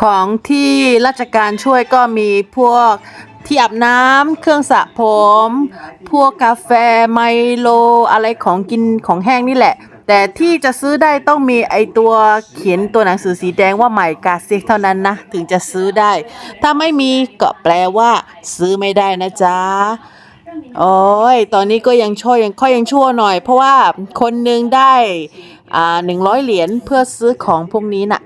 ของที่ราชการช่วยก็มีพวกที่อาบน้ำเครื่องสระผม พวกกาแฟไมโลอะไรของกินของแห้งนี่แหละ แต่ที่จะซื้อได้ต้องมีไอตัวเขียนตัวหนังสือสีแดงว่าใหม่กาเซิกเท่านั้นนะ ถึงจะซื้อได้ ถ้าไม่มีก็แปลว่าซื้อไม่ได้นะจ๊ะโอ้ย ตอนนี้ก็ยังช่วยยังค่อยยังชั่วหน่อย เพราะว่าคนหนึ่งได้อ่าหนึ่งร้อยเหรียญเพื่อซื้อของพวกนี้น่ะ